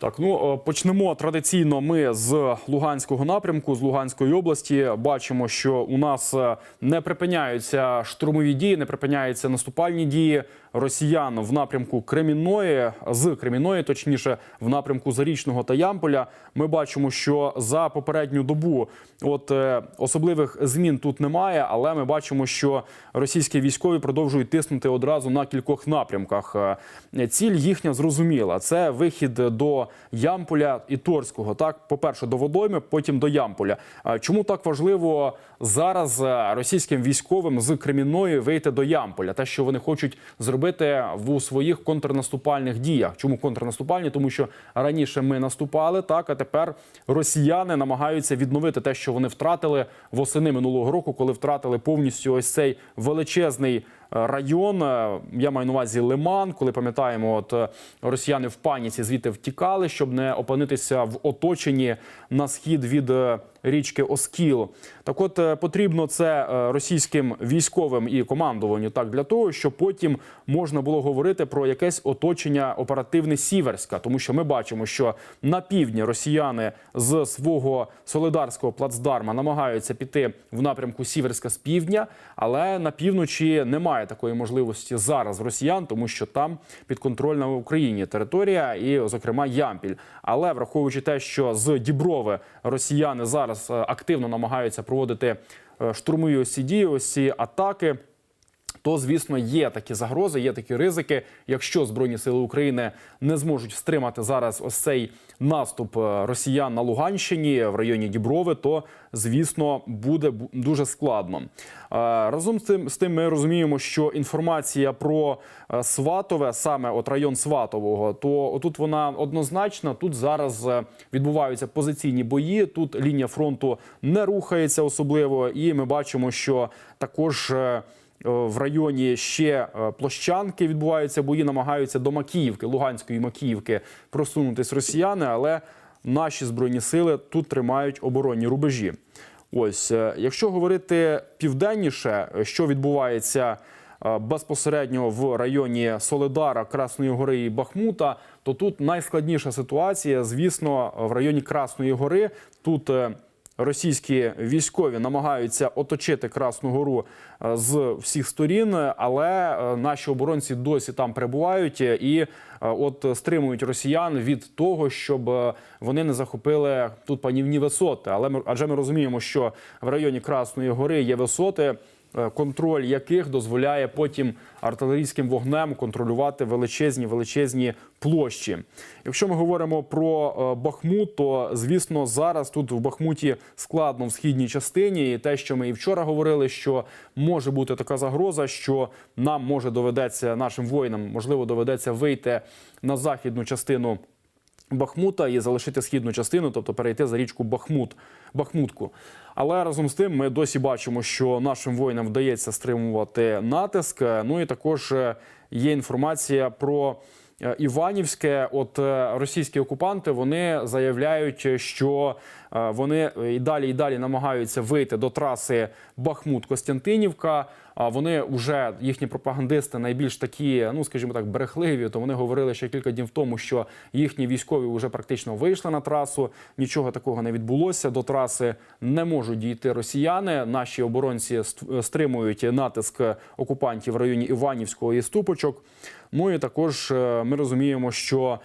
Так, ну е, почнемо традиційно. Ми з Луганського напрямку, з Луганської області. Бачимо, що у нас е, не припиняються штурмові дії, не припиняються наступальні дії росіян в напрямку Кремінної, з Кремінної, точніше, в напрямку Зарічного та Ямполя. Ми бачимо, що за попередню добу от е, особливих змін тут немає, але ми бачимо, що російські військові продовжують тиснути одразу на кількох напрямках. Е, Ціль їхня зрозуміла: це вихід до Ямполя і Торського. Так, по-перше, до Водойми, потім до Ямполя. Чому так важливо зараз е, російським військовим з Кремінної вийти до Ямполя? Те, що вони хочуть зробити в своїх контрнаступальних діях. Чому контрнаступальні? Тому що раніше ми наступали, так а тепер росіяни намагаються відновити те, що вони втратили восени минулого року, коли втратили повністю ось цей величезний район. Я маю на увазі Лиман, коли пам'ятаємо, от е, росіяни в паніці звідти втікали, щоб не опинитися в оточенні на схід від е, річки Оскіл. Так, от е, потрібно це російським військовим і командуванню так для того, щоб потім можна було говорити про якесь оточення оперативне Сіверська, тому що ми бачимо, що на півдні росіяни з свого солидарського плацдарма намагаються піти в напрямку Сіверська з півдня, але на півночі немає такої можливості зараз росіян, тому що там підконтрольна в Україні територія, і, зокрема, Ямпіль. Але враховуючи те, що з Діброви росіяни зараз е, активно намагаються проводити е, штурмові осі дії, осі атаки. То, звісно, є такі загрози, є такі ризики. Якщо Збройні сили України не зможуть встримати зараз ось цей наступ е, росіян на Луганщині в районі Діброви, то звісно буде дуже складно. Е, Разом з тим, з тим ми розуміємо, що інформація про е, Сватове, саме от район Сватового, то отут вона однозначна. Тут зараз відбуваються позиційні бої. Тут лінія фронту не рухається особливо, і ми бачимо, що також. Е, в районі ще е, площанки відбуваються бої, намагаються до Макіївки, Луганської Макіївки просунутись росіяни, але наші збройні сили тут тримають оборонні рубежі. Ось, е, якщо говорити південніше, що відбувається безпосередньо в районі Соледара, Красної Гори і Бахмута, то тут найскладніша ситуація, звісно, в районі Красної Гори. Тут Російські військові намагаються оточити Красну Гору е, з всіх сторін, але е, наші оборонці досі там перебувають е, і от стримують росіян від того, щоб вони не захопили тут панівні висоти. Але ми адже ми розуміємо, що в районі Красної Гори є висоти. Е, Контроль яких дозволяє потім артилерійським вогнем контролювати величезні величезні площі. Якщо ми говоримо про е, Бахмут, то звісно зараз тут в Бахмуті складно в східній частині. І те, що ми і вчора говорили, що може бути така загроза, що нам може доведеться нашим воїнам, можливо, доведеться вийти на західну частину. Бахмута і залишити східну частину, тобто перейти за річку Бахмут, Бахмутку. Але разом з тим ми досі бачимо, що нашим воїнам вдається стримувати натиск. Ну і також е, є інформація про е, Іванівське. От е, російські окупанти вони заявляють, що вони і далі і далі намагаються вийти до траси Бахмут-Костянтинівка. Вони вже їхні пропагандисти найбільш такі, ну скажімо так, брехливі. То вони говорили ще кілька днів тому, що їхні військові вже практично вийшли на трасу. Нічого такого не відбулося. До траси не можуть дійти росіяни. Наші оборонці стримують натиск окупантів в районі Іванівського і Ступочок. Ну і також е, ми розуміємо, що.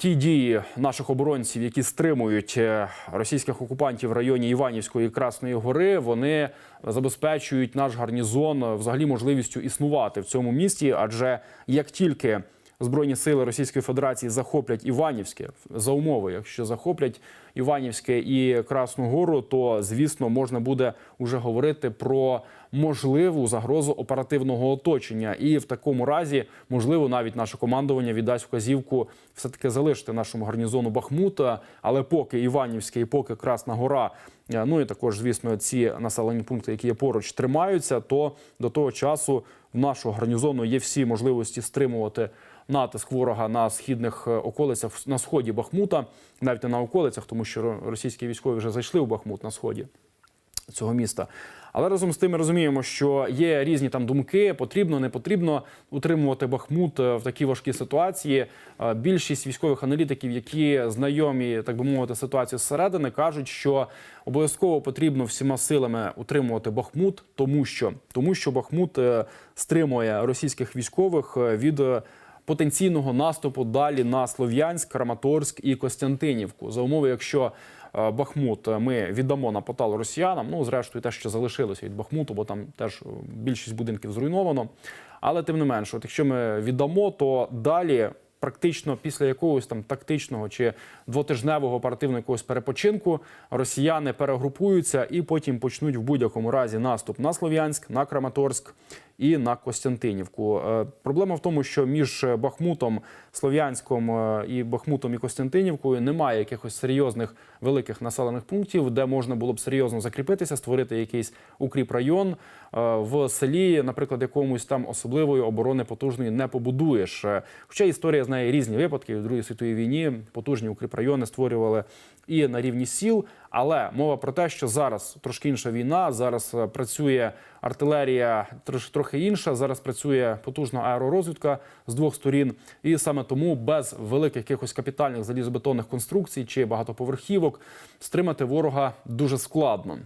Ті дії наших оборонців, які стримують е, російських окупантів в районі Іванівської Красної Гори, вони забезпечують наш гарнізон е, взагалі можливістю існувати в цьому місті. Адже як тільки збройні сили Російської Федерації захоплять Іванівське за умови, якщо захоплять Іванівське і Красну Гору, то звісно можна буде уже говорити про можливу загрозу оперативного оточення. І в такому разі, можливо, навіть наше командування віддасть вказівку все таки залишити нашому гарнізону Бахмута. Але поки Іванівське і поки Красна Гора, е, ну і також, звісно, ці населені пункти, які є поруч, тримаються, то до того часу в нашого гарнізону є всі можливості стримувати натиск ворога на східних е, околицях на сході Бахмута, навіть не на околицях, тому що російські військові вже зайшли в Бахмут на сході. Цього міста. Але разом з тим ми розуміємо, що є різні там думки, потрібно, не потрібно утримувати Бахмут е, в такій важкій ситуації. Е, Більшість військових аналітиків, які знайомі, так би мовити, ситуацію зсередини, кажуть, що обов'язково потрібно всіма силами утримувати Бахмут, тому що тому що Бахмут е, стримує російських військових від потенційного наступу далі на Слов'янськ, Краматорськ і Костянтинівку. За умови, якщо Бахмут ми віддамо на потал росіянам, ну зрештою, те, що залишилося від Бахмуту, бо там теж е, більшість будинків зруйновано. Але тим не менше, от якщо ми віддамо, то далі. Практично після якогось там тактичного чи двотижневого оперативного якогось перепочинку росіяни перегрупуються і потім почнуть в будь-якому разі наступ на Слов'янськ, на Краматорськ і на Костянтинівку. Е, Проблема в тому, що між Бахмутом, Слов'янськом е, і Бахмутом і Костянтинівкою немає якихось серйозних великих населених пунктів, де можна було б серйозно закріпитися, створити якийсь укріп район е, в селі, наприклад, якомусь там особливої оборони потужної не побудуєш. Е, Хоча історія знає різні випадки в Другій світовій війні. Потужні укріпрайони створювали і на рівні сіл. Але мова про те, що зараз трошки інша війна. Зараз е, працює артилерія трохи інша. Зараз працює потужна аеророзвідка з двох сторін, і саме тому без великих якихось капітальних залізобетонних конструкцій чи багатоповерхівок стримати ворога дуже складно.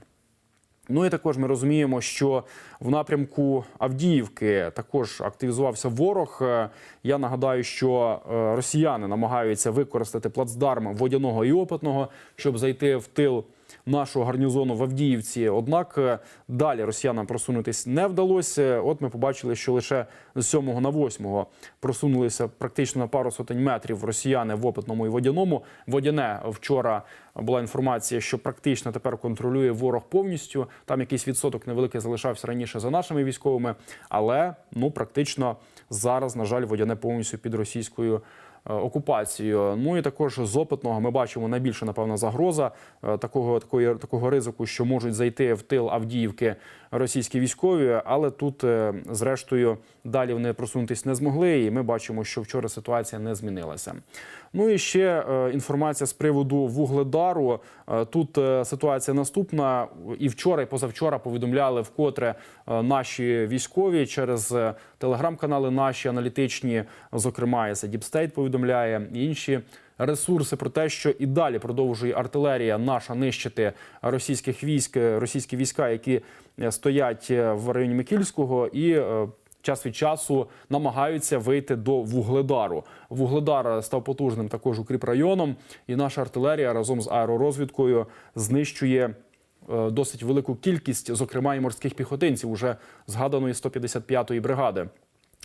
Ну і також ми розуміємо, що в напрямку Авдіївки також активізувався ворог. Е, Я нагадаю, що е, росіяни намагаються використати плацдарм водяного і опитного, щоб зайти в тил нашого гарнізону в Авдіївці. Однак е, далі росіянам просунутись не вдалося. От ми побачили, що лише з 7 на 8 просунулися практично на пару сотень метрів росіяни в опитному і водяному. Водяне вчора була інформація, що практично тепер контролює ворог повністю. Там якийсь відсоток невеликий залишався раніше за нашими військовими, але ну практично зараз, на жаль, водяне повністю під російською. Е, Окупацією, ну і також з опитного ми бачимо найбільше напевно загроза е, такого такої такого ризику, що можуть зайти в тил Авдіївки російські військові, але тут, е, зрештою, далі вони просунутись не змогли, і ми бачимо, що вчора ситуація не змінилася. Ну і ще е, інформація з приводу вугледару. Е, Тут ситуація наступна. І вчора, і позавчора повідомляли вкотре наші військові через телеграм-канали, наші аналітичні, зокрема, і State повідомляє і інші. Ресурси про те, що і далі продовжує артилерія наша нищити російських військ, е, російські війська, які е, стоять е, в районі Микільського, і час від часу намагаються вийти до вугледару. Вугледар став потужним також укріпрайоном, і наша артилерія разом з аеророзвідкою знищує. Досить велику кількість, зокрема і морських піхотинців, уже згаданої 155-ї бригади.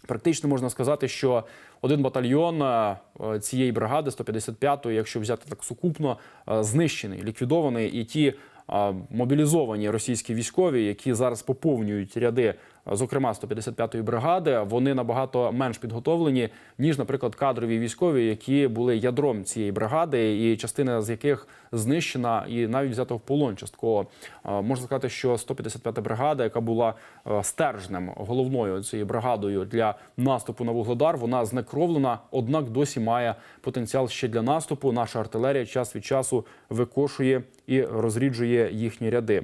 Практично можна сказати, що один батальйон е, цієї бригади 155-ї, якщо взяти так сукупно, е, знищений, ліквідований, і ті е, мобілізовані російські військові, які зараз поповнюють ряди, зокрема 155-ї бригади, вони набагато менш підготовлені ніж, наприклад, кадрові військові, які були ядром цієї бригади, і частина з яких знищена і навіть взята в полон частково. Можна сказати, що 155-та бригада, яка була стержнем головною цією бригадою для наступу на вугледар, вона знекровлена, однак досі має потенціал ще для наступу. Наша артилерія час від часу викошує і розріджує їхні ряди.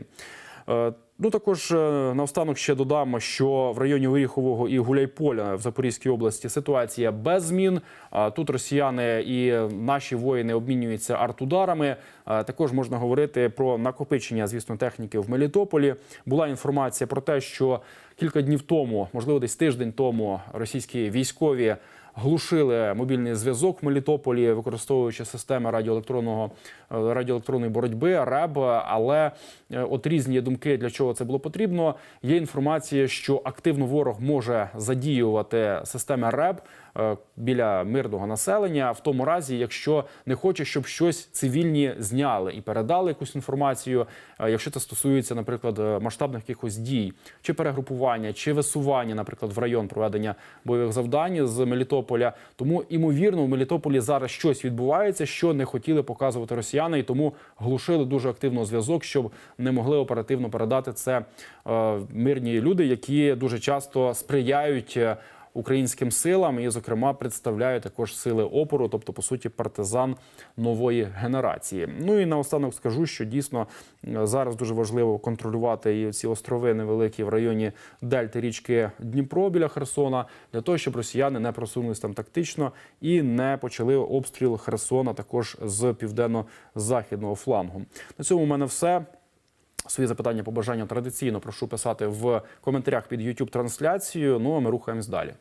Е, Ну також е, наостанок ще додам, що в районі Оріхового і Гуляйполя в Запорізькій області ситуація без змін. Тут росіяни і наші воїни обмінюються артударами. А Також можна говорити про накопичення, звісно, техніки в Мелітополі. Була інформація про те, що кілька днів тому, можливо, десь тиждень тому, російські військові глушили мобільний зв'язок в Мелітополі, використовуючи системи радіоелектронного е, радіоелектронної боротьби РЕБ. Але е, от різні думки, для чого це було потрібно. Є інформація, що активно ворог може задіювати системи РЕБ біля мирного населення, в тому разі, якщо не хоче, щоб щось цивільні зняли і передали якусь інформацію, е, якщо це стосується, наприклад, е, масштабних якихось дій, чи перегрупування, чи висування, наприклад, в район проведення бойових завдань з Мелітополя. Тому імовірно, в Мелітополі зараз щось відбувається, що не хотіли показувати росіяни, і тому глушили дуже активно зв'язок, щоб не могли оперативно передати це е, мирні люди, які дуже часто сприяють. Українським силам і, зокрема, представляють також сили опору, тобто по суті партизан нової генерації. Ну і наостанок скажу, що дійсно е, зараз дуже важливо контролювати і ці острови невеликі в районі дельти річки Дніпро біля Херсона, для того, щоб росіяни не просунулись там тактично і не почали обстріл Херсона також з південно-західного флангу. На цьому у мене все. Свої запитання, побажання традиційно прошу писати в коментарях під youtube трансляцією. Ну а ми рухаємось далі.